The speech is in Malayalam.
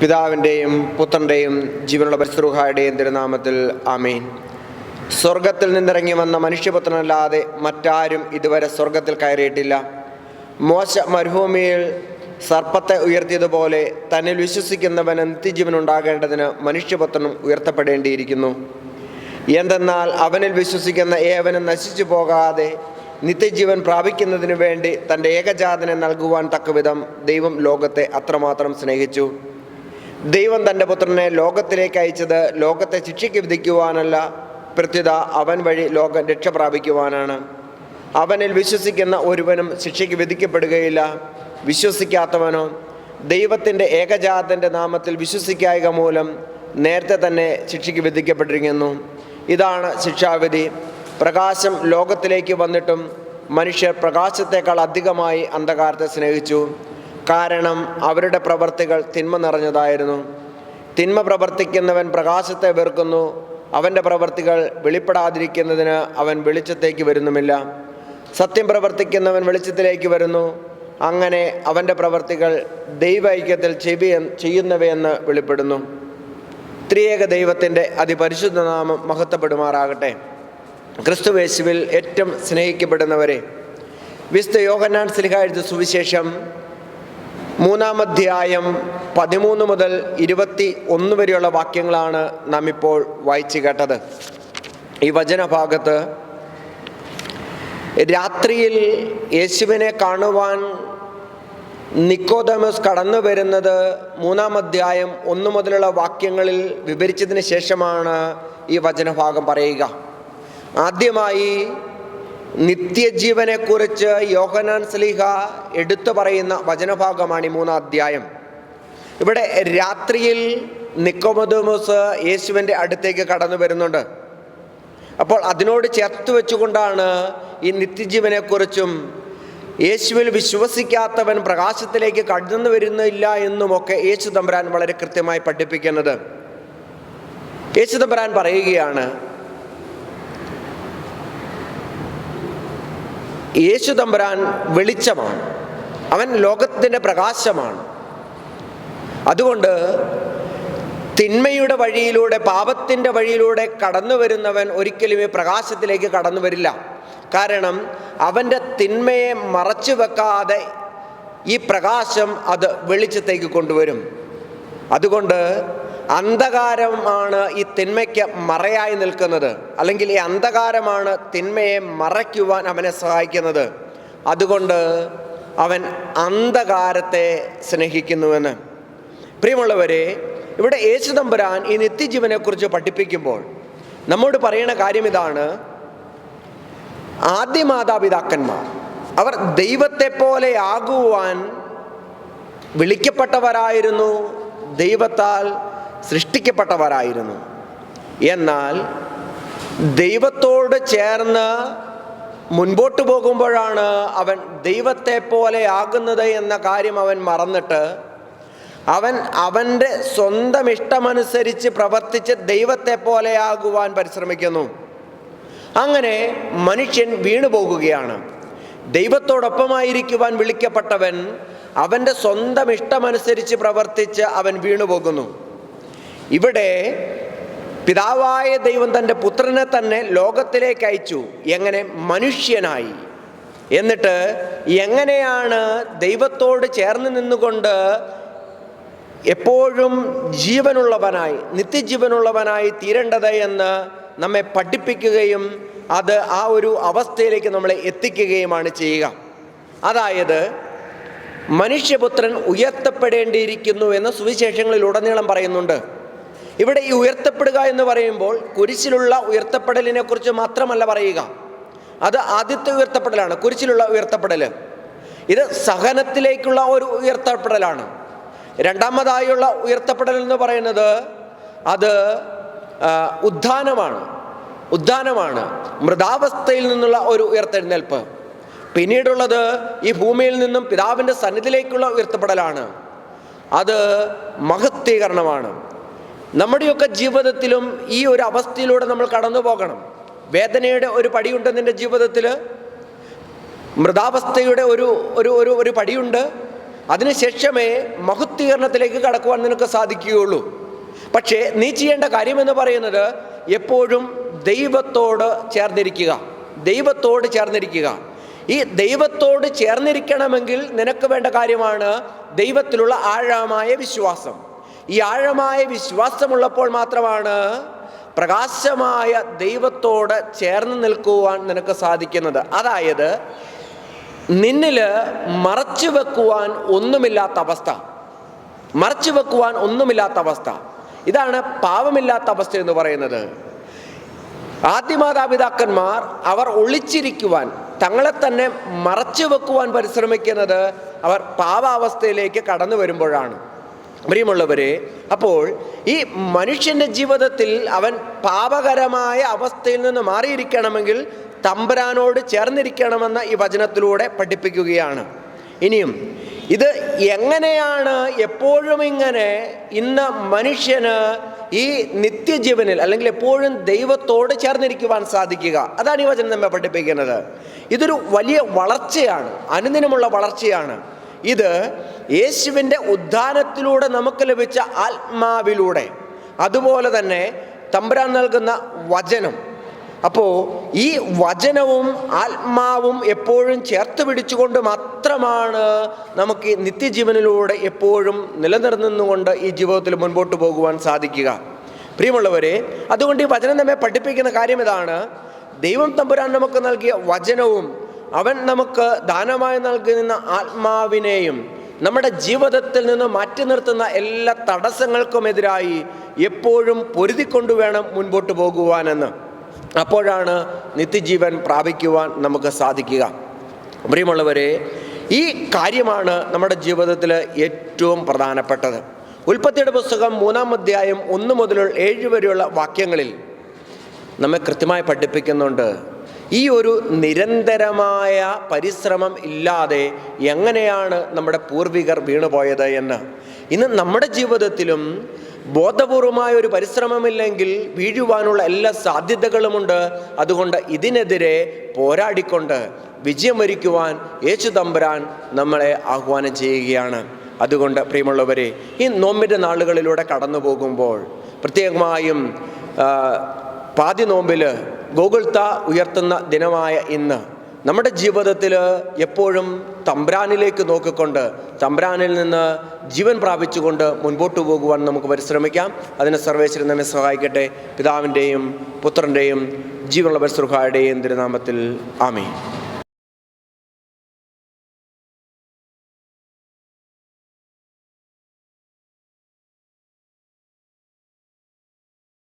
പിതാവിന്റെയും പുത്രന്റെയും ജീവനുള്ള പരിശ്രൂഹായുടെയും തിരുനാമത്തിൽ ആമീൻ. സ്വർഗത്തിൽ നിന്നിറങ്ങി വന്ന മനുഷ്യപുത്രനല്ലാതെ മറ്റാരും ഇതുവരെ സ്വർഗത്തിൽ കയറിയിട്ടില്ല. മോശ മരുഭൂമിയിൽ സർപ്പത്തെ ഉയർത്തിയതുപോലെ തന്നിൽ വിശ്വസിക്കുന്നവൻ നിത്യജീവൻ ഉണ്ടാകേണ്ടതിന് മനുഷ്യപുത്രനും ഉയർത്തപ്പെടേണ്ടിയിരിക്കുന്നു. എന്തെന്നാൽ അവനിൽ വിശ്വസിക്കുന്ന ഏവനും നശിച്ചു പോകാതെ നിത്യജീവൻ പ്രാപിക്കുന്നതിനു വേണ്ടി തന്റെ ഏകജാതനെ നൽകുവാൻ തക്കവിധം ദൈവം ലോകത്തെ അത്രമാത്രം സ്നേഹിച്ചു. ദൈവം തന്റെ പുത്രനെ ലോകത്തിലേക്ക് അയച്ചത് ലോകത്തെ ശിക്ഷയ്ക്ക് വിധിക്കുവാനല്ല പ്രത്യുത അവൻ വഴി ലോകം രക്ഷ പ്രാപിക്കുവാനാണ്. അവനിൽ വിശ്വസിക്കുന്ന ഒരുവനും ശിക്ഷയ്ക്ക് വിധിക്കപ്പെടുകയില്ല. വിശ്വസിക്കാത്തവനോ ദൈവത്തിന്റെ ഏകജാതന്റെ നാമത്തിൽ വിശ്വസിക്കായക മൂലം നേരത്തെ തന്നെ ശിക്ഷയ്ക്ക് വിധിക്കപ്പെട്ടിരിക്കുന്നു. ഇതാണ് ശിക്ഷാവിധി. പ്രകാശം ലോകത്തിലേക്ക് വന്നിട്ടും മനുഷ്യർ പ്രകാശത്തെക്കാൾ അധികമായി അന്ധകാരത്തെ സ്നേഹിച്ചു. കാരണം അവരുടെ പ്രവർത്തികൾ തിന്മ നിറഞ്ഞതായിരുന്നു. തിന്മ പ്രവർത്തിക്കുന്നവൻ പ്രകാശത്തെ വെറുക്കുന്നു. അവന്റെ പ്രവർത്തികൾ വെളിപ്പെടാതിരിക്കുന്നതിന് അവൻ വെളിച്ചത്തേക്ക് വരുന്നുമില്ല. സത്യം പ്രവർത്തിക്കുന്നവൻ വെളിച്ചത്തിലേക്ക് വരുന്നു. അങ്ങനെ അവന്റെ പ്രവർത്തികൾ ദൈവൈക്യത്തിൽ ചെവി ചെയ്യുന്നവയെന്ന് വെളിപ്പെടുന്നു. ത്രിയേക ദൈവത്തിന്റെ അതിപരിശുദ്ധ നാമം മഹത്വപ്പെടുമാറാകട്ടെ. ക്രിസ്തുവേശുവിൽ ഏറ്റവും സ്നേഹിക്കപ്പെടുന്നവരെ. വിശുദ്ധ യോഗനാൻ സ്ലിഹ എഴുതിയ സുവിശേഷം മൂന്നാം അധ്യായം പതിമൂന്ന് മുതൽ ഇരുപത്തി ഒന്ന് വരെയുള്ള വാക്യങ്ങളാണ് നാം ഇപ്പോൾ വായിച്ചു കേട്ടത്. ഈ വചനഭാഗത്ത് രാത്രിയിൽ യേശുവിനെ കാണുവാൻ നിക്കോദമസ് കടന്നു വരുന്നത് മൂന്നാം അധ്യായം ഒന്ന് മുതലുള്ള വാക്യങ്ങളിൽ വിവരിച്ചതിന് ശേഷമാണ് ഈ വചനഭാഗം പറയുക. ആദ്യമായി നിത്യജീവനെക്കുറിച്ച് യോഹനാൻ സ്ലിഹ എടുത്തു പറയുന്ന വചനഭാഗമാണ് ഈ മൂന്നാം അധ്യായം ഇവിടെ രാത്രിയിൽ നിക്കോമദോമോസ് യേശുവിന്റെ അടുത്തേക്ക് കടന്നു വരുന്നുണ്ട്. അപ്പോൾ അതിനോട് ചേർത്ത് വെച്ചുകൊണ്ടാണ് ഈ നിത്യജീവനെക്കുറിച്ചും യേശുവിൽ വിശ്വസിക്കാത്തവൻ പ്രകാശത്തിലേക്ക് കടന്നു വരുന്നില്ല എന്നുമൊക്കെ യേശു തമ്പുരാൻ വളരെ കൃത്യമായി പഠിപ്പിക്കുന്നത്. യേശു തമ്പുരാൻ പറയുകയാണ് യേശു തമ്പുരാൻ വെളിച്ചമാണ്. അവൻ ലോകത്തിന്റെ പ്രകാശമാണ്. അതുകൊണ്ട് തിന്മയുടെ വഴിയിലൂടെ പാപത്തിന്റെ വഴിയിലൂടെ കടന്നു വരുന്നവൻ ഒരിക്കലും ഈ പ്രകാശത്തിലേക്ക് കടന്നു വരില്ല. കാരണം അവന്റെ തിന്മയെ മറച്ചു വെക്കാതെ ഈ പ്രകാശം അത് വെളിച്ചത്തേക്ക് കൊണ്ടുവരും. അതുകൊണ്ട് അന്ധകാരമാണ് ഈ തിന്മയ്ക്ക് മറയായി നിൽക്കുന്നത്. അല്ലെങ്കിൽ ഈ അന്ധകാരമാണ് തിന്മയെ മറയ്ക്കുവാൻ അവനെ സഹായിക്കുന്നത്. അതുകൊണ്ട് അവൻ അന്ധകാരത്തെ സ്നേഹിക്കുന്നുവെന്ന്. പ്രിയമുള്ളവരെ ഇവിടെ യേശുദമ്പുരാൻ ഈ നിത്യജീവനെക്കുറിച്ച് പഠിപ്പിക്കുമ്പോൾ നമ്മോട് പറയുന്ന കാര്യം ഇതാണ് ആദ്യ മാതാപിതാക്കന്മാർ അവർ ദൈവത്തെ പോലെ ആകുവാൻ വിളിക്കപ്പെട്ടവരായിരുന്നു. ദൈവത്താൽ സൃഷ്ടിക്കപ്പെട്ടവരായിരുന്നു. എന്നാൽ ദൈവത്തോട് ചേർന്ന് മുൻപോട്ട് പോകുമ്പോഴാണ് അവൻ ദൈവത്തെ പോലെ ആകുന്നത് എന്ന കാര്യം അവൻ മറന്നിട്ട് അവൻ അവന്റെ സ്വന്തം ഇഷ്ടമനുസരിച്ച് പ്രവർത്തിച്ച് ദൈവത്തെ പോലെ പോലെയാകുവാൻ പരിശ്രമിക്കുന്നു. അങ്ങനെ മനുഷ്യൻ വീണു പോകുകയാണ്. ദൈവത്തോടൊപ്പമായിരിക്കുവാൻ വിളിക്കപ്പെട്ടവൻ അവന്റെ സ്വന്തം ഇഷ്ടമനുസരിച്ച് പ്രവർത്തിച്ച് അവൻ വീണുപോകുന്നു ഇവിടെ പിതാവായ ദൈവം തന്റെ പുത്രനെ തന്നെ ലോകത്തിലേക്ക് അയച്ചു. എങ്ങനെ? മനുഷ്യനായി. എന്നിട്ട് എങ്ങനെയാണ് ദൈവത്തോട് ചേർന്ന് നിന്നുകൊണ്ട് എപ്പോഴും ജീവനുള്ളവനായി നിത്യജീവനുള്ളവനായി തീരേണ്ടത് എന്ന് നമ്മെ പഠിപ്പിക്കുകയും അത് ആ ഒരു അവസ്ഥയിലേക്ക് നമ്മളെ എത്തിക്കുകയുമാണ് ചെയ്യുക. അതായത് മനുഷ്യപുത്രൻ ഉയർത്തപ്പെടേണ്ടിയിരിക്കുന്നു എന്ന് സുവിശേഷങ്ങളിൽ ഉടനീളം പറയുന്നുണ്ട്. ഇവിടെ ഈ ഉയർത്തപ്പെടുക എന്ന് പറയുമ്പോൾ കുരിശിലുള്ള ഉയർത്തപ്പെടലിനെ കുറിച്ച് മാത്രമല്ല പറയുക. അത് ആദ്യത്തെ ഉയർത്തപ്പെടലാണ്. കുരിശിലുള്ള ഉയർത്തപ്പെടൽ ഇത് സഹനത്തിലേക്കുള്ള ഒരു ഉയർത്തപ്പെടലാണ്. രണ്ടാമതായുള്ള ഉയർത്തപ്പെടൽ എന്ന് പറയുന്നത് അത് ഉദ്ധാനമാണ്. ഉദ്ധാനമാണ്. മൃതാവസ്ഥയിൽ നിന്നുള്ള ഒരു ഉയർത്തെഴുന്നേൽപ്പ്. പിന്നീടുള്ളത് ഈ ഭൂമിയിൽ നിന്നും പിതാവിന്റെ സന്നിധിയിലേക്കുള്ള ഉയർത്തപ്പെടലാണ്. അത് മഹത്വീകരണമാണ്. നമ്മുടെയൊക്കെ ജീവിതത്തിലും ഈ ഒരു അവസ്ഥയിലൂടെ നമ്മൾ കടന്നു പോകണം. വേദനയുടെ ഒരു പടിയുണ്ട് നിന്റെ ജീവിതത്തിൽ മൃതാവസ്ഥയുടെ ഒരു ഒരു ഒരു ഒരു പടിയുണ്ട്. അതിനുശേഷമേ മഹുത്തീകരണത്തിലേക്ക് കടക്കുവാൻ നിനക്ക് സാധിക്കുകയുള്ളൂ. പക്ഷേ നീ ചെയ്യേണ്ട കാര്യമെന്ന് പറയുന്നത് എപ്പോഴും ദൈവത്തോട് ചേർന്നിരിക്കുക. ദൈവത്തോട് ചേർന്നിരിക്കുക. ഈ ദൈവത്തോട് ചേർന്നിരിക്കണമെങ്കിൽ നിനക്ക് വേണ്ട കാര്യമാണ് ദൈവത്തിലുള്ള ആഴമായ വിശ്വാസം. ഈ ആഴമായ വിശ്വാസമുള്ളപ്പോൾ മാത്രമാണ് പ്രകാശമായ ദൈവത്തോട് ചേർന്ന് നിൽക്കുവാൻ നിനക്ക് സാധിക്കുന്നത്. അതായത് നിന്നിൽ മറച്ചു വെക്കുവാൻ ഒന്നുമില്ലാത്ത അവസ്ഥ. മറച്ചു വെക്കുവാൻ ഒന്നുമില്ലാത്ത അവസ്ഥ. ഇതാണ് പാവമില്ലാത്ത അവസ്ഥ എന്ന് പറയുന്നത്. ആദ്യമാതാപിതാക്കന്മാർ അവർ ഒളിച്ചിരിക്കുവാൻ തങ്ങളെ തന്നെ മറച്ചു വെക്കുവാൻ പരിശ്രമിക്കുന്നത് അവർ പാവാവസ്ഥയിലേക്ക് കടന്നു വരുമ്പോഴാണ്. പ്രിയമുള്ളവരെ അപ്പോൾ ഈ മനുഷ്യന്റെ ജീവിതത്തിൽ അവൻ പാപകരമായ അവസ്ഥയിൽ നിന്ന് മാറിയിരിക്കണമെങ്കിൽ തമ്പുരാനോട് ചേർന്നിരിക്കണമെന്ന ഈ വചനത്തിലൂടെ പഠിപ്പിക്കുകയാണ്. ഇനിയും ഇത് എങ്ങനെയാണ് എപ്പോഴും ഇങ്ങനെ ഇന്ന് മനുഷ്യന് ഈ നിത്യജീവനിൽ അല്ലെങ്കിൽ എപ്പോഴും ദൈവത്തോട് ചേർന്നിരിക്കുവാൻ സാധിക്കുക? അതാണ് ഈ വചനം നമ്മെ പഠിപ്പിക്കുന്നത്. ഇതൊരു വലിയ വളർച്ചയാണ് അനുദിനമുള്ള വളർച്ചയാണ്. ഇത് യേശുവിന്റെ ഉദ്ധാനത്തിലൂടെ നമുക്ക് ലഭിച്ച ആത്മാവിലൂടെ. അതുപോലെ തന്നെ തമ്പുരാൻ നൽകുന്ന വചനം. അപ്പോൾ ഈ വചനവും ആത്മാവും എപ്പോഴും ചേർത്ത് പിടിച്ചുകൊണ്ട് മാത്രമാണ് നമുക്ക് ഈ നിത്യജീവനിലൂടെ എപ്പോഴും നിലനിർന്നുകൊണ്ട് ഈ ജീവിതത്തിൽ മുൻപോട്ട് പോകുവാൻ സാധിക്കുക. പ്രിയമുള്ളവരെ അതുകൊണ്ട് ഈ വചനം നമ്മെ പഠിപ്പിക്കുന്ന കാര്യം ഇതാണ്. ദൈവം തമ്പുരാൻ നമുക്ക് നൽകിയ വചനവും അവൻ നമുക്ക് ദാനമായി നൽകുന്ന ആത്മാവിനെയും നമ്മുടെ ജീവിതത്തിൽ നിന്ന് മാറ്റി നിർത്തുന്ന എല്ലാ തടസ്സങ്ങൾക്കുമെതിരായി എപ്പോഴും പൊരുതിക്കൊണ്ടു വേണം മുൻപോട്ട് പോകുവാനെന്ന്. അപ്പോഴാണ് നിത്യജീവൻ പ്രാപിക്കുവാൻ നമുക്ക് സാധിക്കുക. പ്രിയമുള്ളവരെ ഈ കാര്യമാണ് നമ്മുടെ ജീവിതത്തിൽ ഏറ്റവും പ്രധാനപ്പെട്ടത്. ഉൽപ്പത്തിയുടെ പുസ്തകം മൂന്നാം അധ്യായം ഒന്ന് മുതൽ ഏഴ് വരെയുള്ള വാക്യങ്ങളിൽ നമ്മെ കൃത്യമായി പഠിപ്പിക്കുന്നുണ്ട്. ഈ ഒരു നിരന്തരമായ പരിശ്രമം ഇല്ലാതെ എങ്ങനെയാണ് നമ്മുടെ പൂർവികർ വീണുപോയത് എന്ന്? ഇന്ന് നമ്മുടെ ജീവിതത്തിലും ബോധപൂർവമായ ഒരു പരിശ്രമമില്ലെങ്കിൽ വീഴുവാനുള്ള എല്ലാ സാധ്യതകളുമുണ്ട്. അതുകൊണ്ട് ഇതിനെതിരെ പോരാടിക്കൊണ്ട് വിജയം വരിക്കുവാൻ യേശു തമ്പുരാൻ നമ്മളെ ആഹ്വാനം ചെയ്യുകയാണ്. അതുകൊണ്ട് പ്രിയമുള്ളവരെ ഈ നോമ്പിന്റെ നാളുകളിലൂടെ കടന്നു പോകുമ്പോൾ പ്രത്യേകമായും പാതി നോമ്പിൽ ഗോകുൽത്ത ഉയർത്തുന്ന ദിനമായ ഇന്ന് നമ്മുടെ ജീവിതത്തിൽ എപ്പോഴും തമ്പ്രാനിലേക്ക് നോക്കിക്കൊണ്ട് തമ്പ്രാനിൽ നിന്ന് ജീവൻ പ്രാപിച്ചുകൊണ്ട് മുൻപോട്ട് പോകുവാൻ നമുക്ക് പരിശ്രമിക്കാം. അതിനെ സർവേശ്വരൻ നമ്മെ സഹായിക്കട്ടെ. പിതാവിന്റെയും പുത്രന്റെയും ജീവനുള്ള പരിശ്രഹായുടെയും തിരുനാമത്തിൽ ആമേ